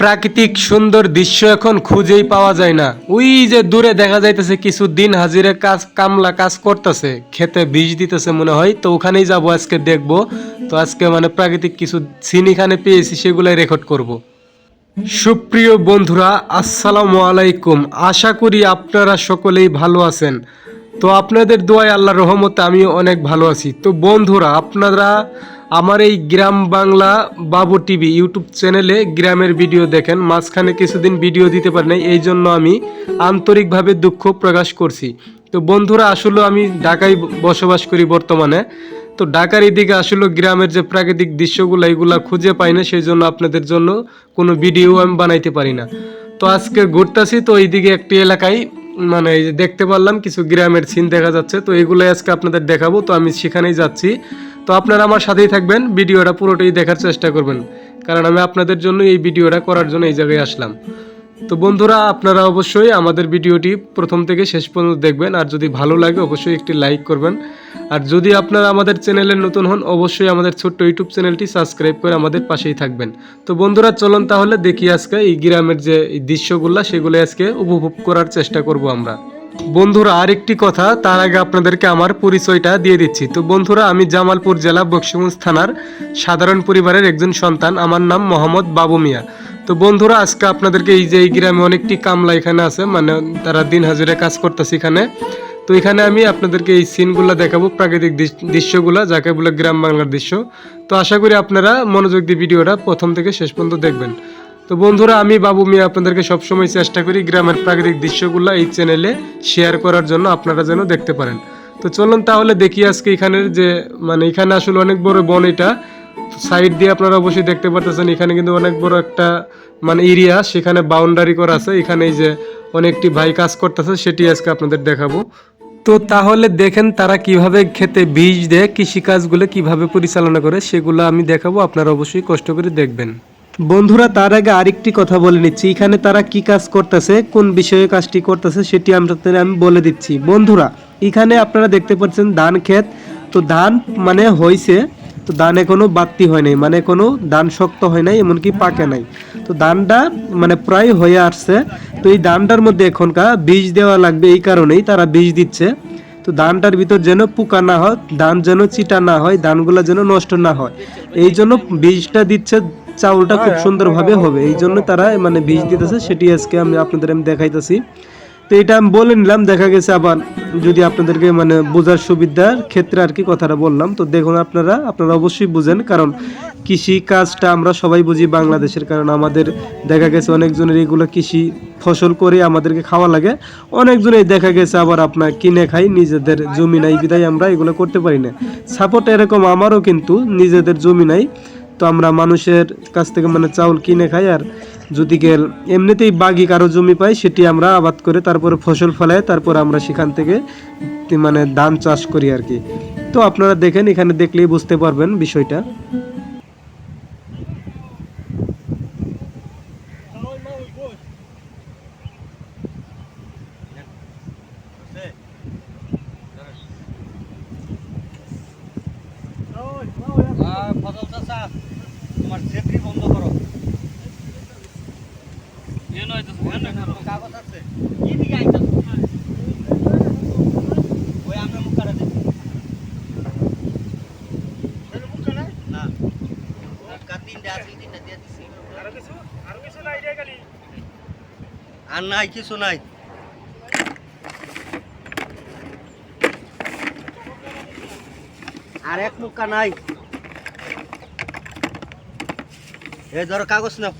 প্রাকৃতিক সুন্দর দৃশ্য এখন খুঁজেই পাওয়া যায় না। ওই যে দূরে দেখা যাইতেছে, কিছু দিন হাজিরে কাজ, কামলা কাজ করতেছে, খেতে বীজ দিতেছে মনে হয়, তো ওখানেই যাব, আজকে দেখব। তো আজকে মানে প্রাকৃতিক কিছু সিন এখানে পেয়েছি, সেগুলাই রেকর্ড করব। সুপ্রিয় বন্ধুরা, আসসালামু আলাইকুম। আশা করি আপনারা সকলেই ভালো আছেন। তো আপনাদের দোয়ায় আল্লাহ রহমতে আমি অনেক ভালো আছি। তো বন্ধুরা, আপনারা আমার এই গ্রাম বাংলা বাবু টিভি ইউটিউব চ্যানেলে গ্রামের ভিডিও দেখেন, মাঝখানে কিছুদিন ভিডিও দিতে পারি নাই, এই জন্য আমি আন্তরিকভাবে দুঃখ প্রকাশ করছি। তো বন্ধুরা, আসলে আমি ঢাকায় বসবাস করি বর্তমানে। তো ঢাকার এদিকে আসলে গ্রামের যে প্রাকৃতিক দৃশ্যগুলো, এগুলা খুঁজে পাই না সেই জন্য আপনাদের জন্য কোনো ভিডিও আমি বানাইতে পারি না। তো আজকে ঘুরতেছি, তো এইদিকে একটি এলাকায় মানে দেখতে পারলাম, কিছু গ্রামের সিন দেখা যাচ্ছে। তো এগুলোই আজকে আপনাদের দেখাবো, তো আমি সেখানেই যাচ্ছি। তো আপনারা আমার সাথেই থাকবেন, ভিডিওটা পুরোটাই দেখার চেষ্টা করবেন। কারণ আমি আপনাদের জন্য এই ভিডিওটা করার জন্য এই জায়গায় আসলাম। তো বন্ধুরা, আপনারা অবশ্যই আমাদের ভিডিওটি প্রথম থেকে শেষ পর্যন্ত দেখবেন, আর যদি ভালো লাগে অবশ্যই একটি লাইক করবেন। আর যদি আপনারা আমাদের চ্যানেলে নতুন হন, অবশ্যই আমাদের ছোট্ট ইউটিউব চ্যানেলটি সাবস্ক্রাইব করে আমাদের পাশেই থাকবেন। তো বন্ধুরা, চলুন তাহলে দেখি আজকে এই গ্রামের যে দৃশ্যগুলো, সেগুলো আজকে উপভোগ করার চেষ্টা করব আমরা। বন্ধুরা, আরেকটি কথা, তার আগে আপনাদেরকে আমার পরিচয়টা দিয়ে দিচ্ছি। তো বন্ধুরা, আমি জামালপুর জেলা বক্সিগঞ্জ থানার সাধারণ পরিবারের একজন সন্তান। আমার নাম মোহাম্মদ বাবু মিয়া। তো বন্ধুরা, আজকে আপনাদেরকে এই যে এই গ্রামে অনেকটি কামলা এখানে আছে মানে তারা দিন হাজিরা কাজ করতেছে এখানে। তো এখানে আমি আপনাদেরকে এই সিনগুলো দেখাবো, প্রাকৃতিক দৃশ- দৃশ্যগুলো, যাকে বলে গ্রাম বাংলার দৃশ্য। তো আশা করি আপনারা মনোযোগ দিয়ে ভিডিওটা প্রথম থেকে শেষ পর্যন্ত দেখবেন। তো বন্ধুরা, আমি বাবু মিয়া আপনাদেরকে সবসময় চেষ্টা করি গ্রামের প্রাকৃতিক দৃশ্যগুলো এই চ্যানেলে শেয়ার করার জন্য, আপনারা যেন দেখতে পারেন। তো চলুন তাহলে দেখি আজকে এখানের যে মানে এখানে আসলে অনেক বড় বন এটা। সাইড দিয়ে আপনারা অবশ্যই দেখতে পারতেছেন, এখানে কিন্তু অনেক বড় একটা মানে এরিয়া, সেখানে বাউন্ডারি করা আছে। এখানে যে অনেকটি ভাই কাজ করতেছে, সেটি আজকে আপনাদের দেখাবো। তো তাহলে দেখেন তারা কীভাবে খেতে বীজ দেয়, কৃষিকাজগুলো কীভাবে পরিচালনা করে, সেগুলো আমি দেখাবো। আপনারা অবশ্যই কষ্ট করে দেখবেন। বন্ধুরা, তার আগে আরেকটি কথা বলে নিচ্ছি। এখানে তারা কি কাজ করতেছে, কোন বিষয়ে কাজটি করতেছে, সেটি আপনাদের আমি বলে দিচ্ছি। বন্ধুরা, এখানে আপনারা দেখতে পাচ্ছেন ধান ক্ষেত। তো ধান মানে হয়েছে তো ধান এখনও বাড়তি হয় নাই মানে কোনো ধান শক্ত হয় নাই, এমনকি পাকে নাই। তো ধানটা মানে প্রায় হয়ে আসছে। তো এই ধানটার মধ্যে এখনকার বীজ দেওয়া লাগবে, এই কারণেই তারা বীজ দিচ্ছে। তো ধানটার ভিতর যেন পোকা না হয়, ধান যেন চিটা না হয়, ধানগুলো যেন নষ্ট না হয়। এই জন্য বীজটা দিচ্ছে চাউলটা খুব সুন্দরভাবে হবে। এই জন্য তারা মানে বীজ দিতেছে। সেটি আজকে আমি আপনাদের আমি দেখাইতেছি। তো এটা আমি বলে নিলাম দেখা গেছে আবার যদি আপনাদেরকে মানে বোঝার সুবিধার ক্ষেত্রে আর কি কথাটা বললাম। তো দেখুন আপনারা আপনারা অবশ্যই বুঝেন। কারণ কৃষি কাজটা আমরা সবাই বুঝি বাংলাদেশের কারণ আমাদের দেখা গেছে অনেকজনের এগুলো কৃষি ফসল করে আমাদেরকে খাওয়া লাগে। অনেকজনেই দেখা গেছে আবার আপনার কিনে খাই নিজেদের জমি নাই বিদায় আমরা এগুলো করতে পারি না। সাপোর্ট এরকম আমারও কিন্তু নিজেদের জমি নাই। তো আমরা মানুষের কাছ থেকে মানে চাউল কিনে খাই আর যদি গেল, এমনিতেই বাগি কারও জমি পাই সেটি আমরা আবাদ করে তারপরে ফসল ফলাই তারপর আমরা সেখান থেকে মানে ধান চাষ করি আর কি। তো আপনারা দেখেন, এখানে দেখলেই বুঝতে পারবেন বিষয়টা। তোমার ছেত্রী বন্ধ করো। কাগজ আছে? কি দিকে আইতাছো? ওই আমরা মুখ কাটা দিছি। না। মুখটা তিনটা আছে, তিনটা দিয়ে দিছি। আর নাই কিছু নাই আর এক মুক্কা নাই ধরো কাগজ নাও।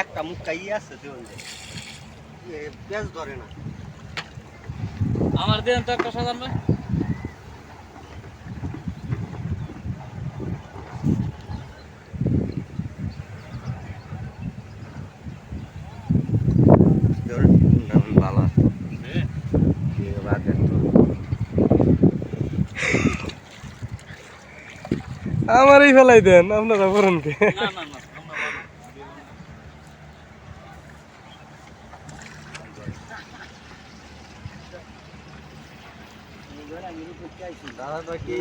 একটা মুক্কা ই আছে পেঁয়াজ ধরে না আমার দেন তো একটা সাজান ভাই ধর নাম বালা এ বাগের তো আমারই ফেলাই দেন আপনারা করেন কে? না না না আমরা বাবু। দাদা কি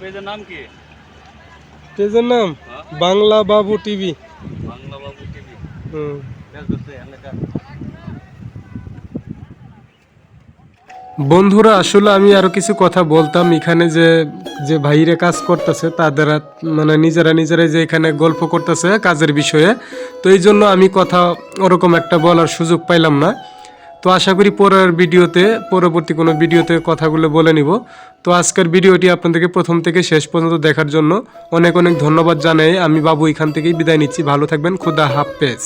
পেজের নাম কি? পেজের নাম? বাংলা বাবু টিভি। বাংলা বাবু টিভি। হুম। বন্ধুরা, আসলে আমি আরও কিছু কথা বলতাম এখানে যে যে ভাইরে কাজ করতেছে, তাদের মানে নিজেরা নিজেরাই যে এখানে গল্প করতেছে কাজের বিষয়ে, তো এই জন্য আমি কথা ওরকম একটা বলার সুযোগ পাইলাম না। তো আশা করি পরের ভিডিওতে, পরবর্তী কোনো ভিডিওতে কথাগুলো বলে নিব। তো আজকের ভিডিওটি আপনাদেরকে প্রথম থেকে শেষ পর্যন্ত দেখার জন্য অনেক অনেক ধন্যবাদ জানাই। আমি বাবু এখান থেকেই বিদায় নিচ্ছি। ভালো থাকবেন। খুদা হাফেজ।